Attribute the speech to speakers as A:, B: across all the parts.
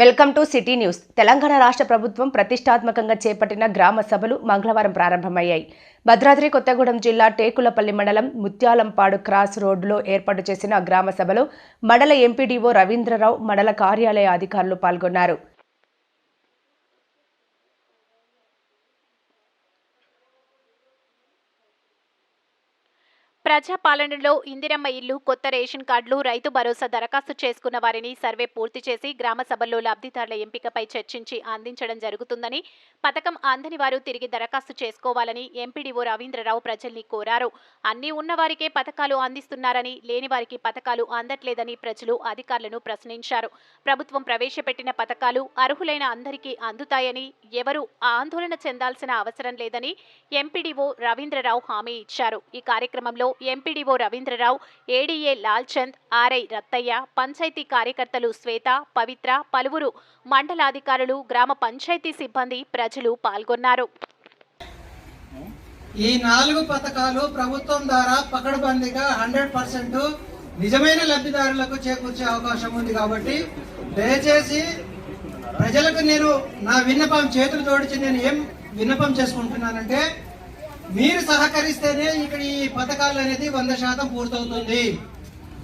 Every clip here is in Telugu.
A: Welcome to city news. Telangana రాష్ట్ర ప్రభుత్వం ప్రతిష్టాత్మకంగా చేపట్టిన గ్రామ సభలు మంగళవారం ప్రారంభమయ్యాయి. భద్రాద్రి కొత్తగూడెం జిల్లా టేకులపల్లి మండలం ముత్యాలంపాడు క్రాస్ రోడ్డులో ఏర్పాటు చేసిన గ్రామ సభలో మండల ఎంపీడీఓ రవీంద్రరావు మండల కార్యాలయ అధికారులు పాల్గొన్నారు.
B: ప్రజాపాలనలో ఇందిరమ్మ ఇల్లు కొత్త రేషన్ కార్డులు రైతు భరోసా దరఖాస్తు చేసుకున్న వారిని సర్వే పూర్తి చేసి గ్రామ సభల్లో లబ్ధిదారుల ఎంపికపై చర్చించి అందించడం జరుగుతుందని పథకం అందని వారు తిరిగి దరఖాస్తు చేసుకోవాలని ఎంపీడీఓ రవీంద్రరావు ప్రజల్ని కోరారు. అన్ని ఉన్నవారికే పథకాలు అందిస్తున్నారని లేని వారికి పథకాలు అందట్లేదని ప్రజలు అధికారులను ప్రశ్నించారు. ప్రభుత్వం ప్రవేశపెట్టిన పథకాలు అర్హులైన అందరికీ అందుతాయని ఎవరు ఆందోళన చెందాల్సిన అవసరం లేదని ఎంపీడీఓ రవీంద్రరావు హామీ ఇచ్చారు. ఈ కార్యక్రమంలో MPDO Ravindrarao ADA Lalchand RI Rattaiah panchayat కార్యకర్తలు శ్వేత పవిత్ర పలువురు మండలాధికారులు గ్రామ పంచాయతీ సిబ్బంది ప్రజలు పాల్గొన్నారు.
C: ఈ నాలుగు పథకాలు ప్రభుత్వం ద్వారా పకడ్బందీగా హండ్రెడ్ పర్సెంట్ నిజమైన లబ్ధిదారులకు చేకూర్చే అవకాశం ఉంది కాబట్టి దయచేసి ప్రజలకు నేను నా విన్నపం చేతులు జోడించి నేను ఏం విన్నపం చేసుకుంటున్నానంటే మీరు సహకరిస్తేనే ఇక్కడ ఈ పథకాలు అనేది వంద శాతం పూర్తవుతుంది.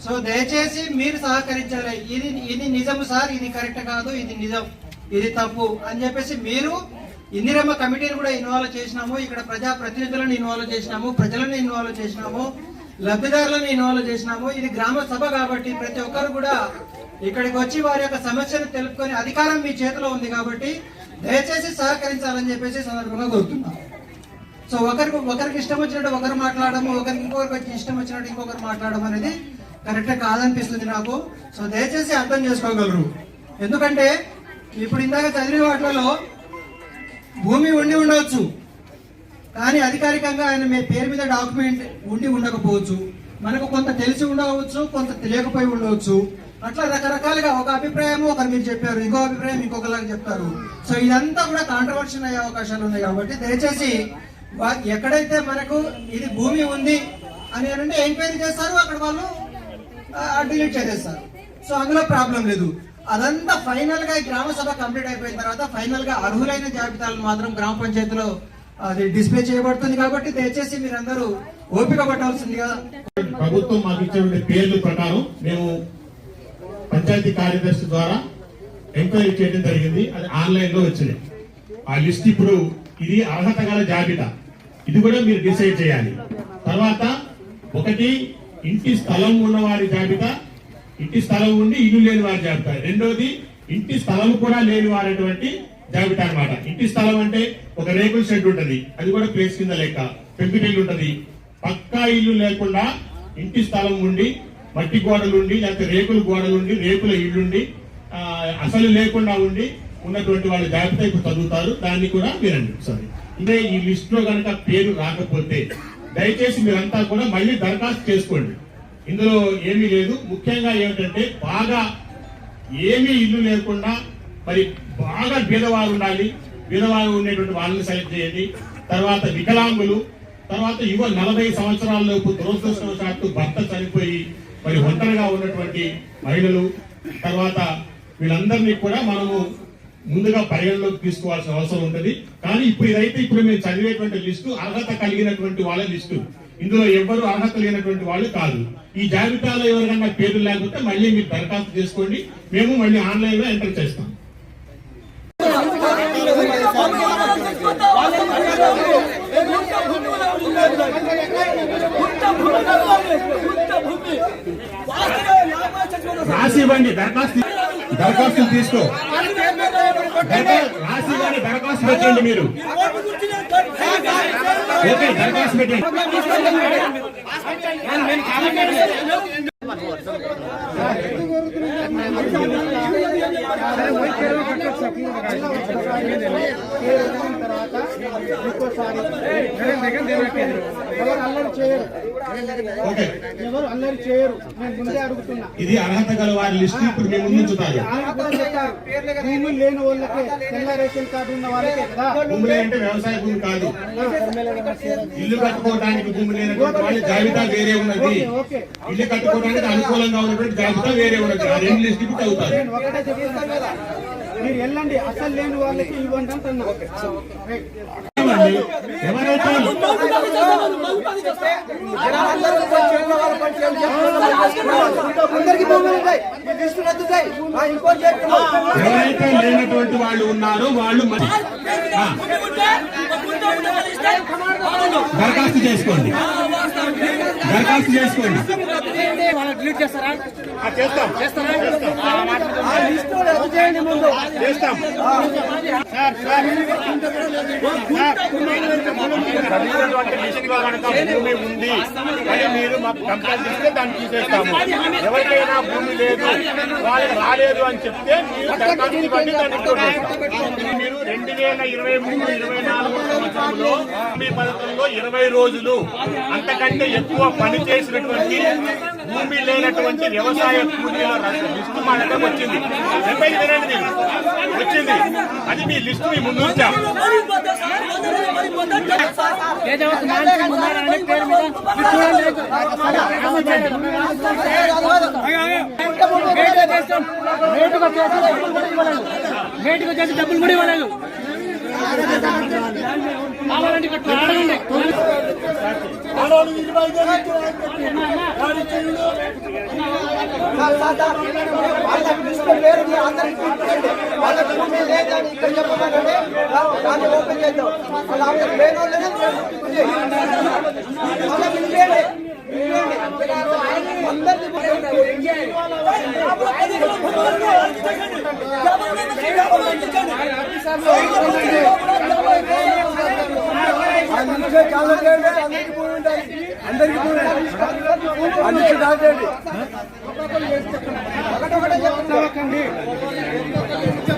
C: సో దయచేసి మీరు సహకరించాలి. ఇది ఇది నిజం సార్ ఇది కరెక్ట్ కాదు ఇది నిజం ఇది తప్పు అని చెప్పేసి మీరు ఇందిరమ్మ కమిటీని కూడా ఇన్వాల్వ్ చేసినాము ఇక్కడ ప్రజా ప్రతినిధులను ఇన్వాల్వ్ చేసినాము ప్రజలను ఇన్వాల్వ్ చేసినాము లబ్ధిదారులను ఇన్వాల్వ్ చేసినాము. ఇది గ్రామ సభ కాబట్టి ప్రతి ఒక్కరు కూడా ఇక్కడికి వచ్చి వారి యొక్క సమస్యను తెలుపుకొని అధికారం మీ చేతిలో ఉంది కాబట్టి దయచేసి సహకరించాలని చెప్పేసి సందర్భంగా కోరుతున్నాను సో ఒకరికి ఒకరికి ఇష్టం వచ్చినట్టు ఒకరు మాట్లాడము ఒకరికి ఇంకొకరికి ఇష్టం వచ్చినట్టు ఇంకొకరు మాట్లాడడం అనేది కరెక్ట్ కాదనిపిస్తుంది నాకు. సో దయచేసి అర్థం చేసుకోగలరు. ఎందుకంటే ఇప్పుడు ఇందాక చదివిన వాటిలో భూమి ఉండి ఉండవచ్చు. కానీ అధికారికంగా ఆయన మీ పేరు మీద డాక్యుమెంట్ ఉండి ఉండకపోవచ్చు. మనకు కొంత తెలిసి ఉండవచ్చు కొంత తెలియకపోయి ఉండవచ్చు. అట్లా రకరకాలుగా ఒక అభిప్రాయం ఒకరు మీరు చెప్పారు ఇంకో అభిప్రాయం ఇంకొకలాగా చెప్తారు. సో ఇదంతా కూడా కాంట్రవర్షన్ అయ్యే అవకాశాలు ఉన్నాయి కాబట్టి దయచేసి ఎక్కడైతే మనకు ఇది భూమి ఉంది అని అంటే ఎంక్వైరీ చేస్తారు అక్కడ వాళ్ళు డిలీట్ చేసేస్తారు. సో అందులో ప్రాబ్లం లేదు. అదంతా ఫైనల్గా ఈ గ్రామ సభ కంప్లీట్ అయిపోయిన తర్వాత ఫైనల్గా అర్హులైన జాబితాలు మాత్రం గ్రామ పంచాయతీలో అది డిస్ప్లే చేయబడుతుంది కాబట్టి దయచేసి మీరందరూ ఓపిక పట్టాల్సిందిగా
D: ప్రభుత్వం మాకు ఇచ్చిన పేర్లు ప్రకారం మేము పంచాయతీ కార్యదర్శి ద్వారా ఎంక్వైరీ చేయడం జరిగింది. అది ఆన్లైన్లో వచ్చింది. ఆ లిస్ట్ ఇప్పుడు ఇది అర్హత గల జాబితా. ఇది కూడా మీరు డిసైడ్ చేయాలి. తర్వాత ఒకటి ఇంటి స్థలం ఉన్న వారి జాబితా. ఇంటి స్థలం ఉండి ఇల్లు లేని వారి జాబితా. రెండోది ఇంటి స్థలం కూడా లేని వారటువంటి జాబితా అన్నమాట. ఇంటి స్థలం అంటే ఒక రేకుల షెడ్ ఉంటుంది. అది కూడా ప్లేస్ కింద లెక్క. పెంకుటిల్లు ఉంటుంది. పక్కా ఇల్లు లేకుండా ఇంటి స్థలం ఉండి మట్టి గోడలు ఉండి లేకపోతే రేకుల గోడలు ఉండి రేకుల ఇల్లుండి అసలు లేకుండా ఉండి ఉన్నటువంటి వాళ్ళ జాబితా ఇప్పుడు చదువుతారు. దాన్ని కూడా వినండి సారీ అంటే ఈ లిస్ట్లో కనుక పేరు రాకపోతే దయచేసి మీరంతా కూడా మళ్ళీ దరఖాస్తు చేసుకోండి. ఇందులో ఏమీ లేదు. ముఖ్యంగా ఏమిటంటే బాగా ఏమీ ఇల్లు లేకుండా మరి బాగా బీదవారు ఉండాలి. బీదవారు ఉండేటువంటి వాళ్ళని సెలెక్ట్ చేయండి. తర్వాత వికలాంగులు తర్వాత యువ నలభై సంవత్సరాలలోపు దురదృష్టవశాత్తు భర్త చనిపోయి మరి ఒంటరిగా ఉన్నటువంటి మహిళలు తర్వాత వీళ్ళందరినీ కూడా మనము ముందుగా పరిగణలోకి తీసుకోవాల్సిన అవసరం ఉంటుంది. కానీ ఇప్పుడు ఇదైతే ఇప్పుడు మేము చదివేటువంటి లిస్టు అర్హత కలిగినటువంటి వాళ్ళ లిస్టు. ఇందులో ఎవ్వరు అర్హత లేనటువంటి వాళ్ళు కాదు. ఈ జాబితాలో ఎవరికన్నా పేరు లేకపోతే మళ్ళీ మీరు దరఖాస్తు చేసుకోండి. మేము మళ్ళీ ఆన్లైన్లో ఎంటర్ చేస్తాం. రాసి ఇవ్వండి దరఖాస్తు దరఖాస్తులు తీసుకో. దరఖాస్తు పెట్టండి మీరు. ఓకే దరఖాస్తు పెట్టండి తర్వాత ఇంకోసారి
E: ఎవరు అల్లరి చేయరు.
D: ఓకే.
E: ఎవరు అల్లరి చేయరు. నేను ముందే అడుగుతున్నా.
D: ఇది అర్హత గల వారి లిస్టు ఇప్పుడు మేము ఉంచుతారు
E: భూమి లేని వాళ్ళకే తెల్ల రేషన్ కార్డు ఉన్న వాళ్ళకే కదా.
D: భూములు అంటే వ్యవసాయ భూమి కాదు. ఇల్లు కట్టుకోవడానికి భూమి లేనటువంటి వాళ్ళ జాబితా వేరే ఉన్నది. ఇల్లు కట్టుకోవడానికి అనుకూలంగా ఉన్నటువంటి జాబితా వేరే ఉన్నది. ఆ రెండు లిస్ట్ ఇప్పుడు
E: ఒకటే కదా. మీరు వెళ్ళండి. అసలు లేని వాళ్ళకి ఇవ్వండి అంటున్నా.
F: ఇవ్వండి. ఎవరైతే ఎవరైతే లేనటువంటి వాళ్ళు ఉన్నారో వాళ్ళు మరి ఆ. దరఖాస్తు చేసుకోండి. దరఖాస్తు చేసుకోండి. ఆ, చేస్తాం.
G: ఆ లిస్టు రద్దు చేయండి ముందు
F: చేస్తాం
D: భూమి ఉంది అని మీరు మాకు కంప్లైంట్ ఇస్తే దాన్ని తీసేస్తాము ఎవరికైనా భూమి లేదు వాళ్ళకి రాలేదు అని చెప్తే మీరు దరఖాస్తు దాన్ని చేస్తాం. మీరు రెండు వేల ఇరవై మూడు ఇరవై నాలుగు సంవత్సరంలో భూమి పథకంలో ఇరవై రోజులు అంతకంటే ఎక్కువ పని చేసినటువంటి భూమి లేనటువంటి వ్యవసాయ కూలీల లిస్టు మా దగ్గర వచ్చింది. చెప్పేది వినండి వచ్చింది. అది మీ లిస్టు మీ ముందు ఉంచాం.
E: బయటకు వచ్చేసి డబ్బులు కూడా ఇవ్వలేదు. కావాలంటే ఇక్కడ
G: ఇరవై ఇక్కడ దాన్ని ఓపెన్ చేద్దాం వాళ్ళనే వాళ్ళకి ఇవ్వండి ఇవ్వండి అందరికీ అందరికీ భూమి ఉండాలి అందరికీ భూమి అందరికీ కాదండి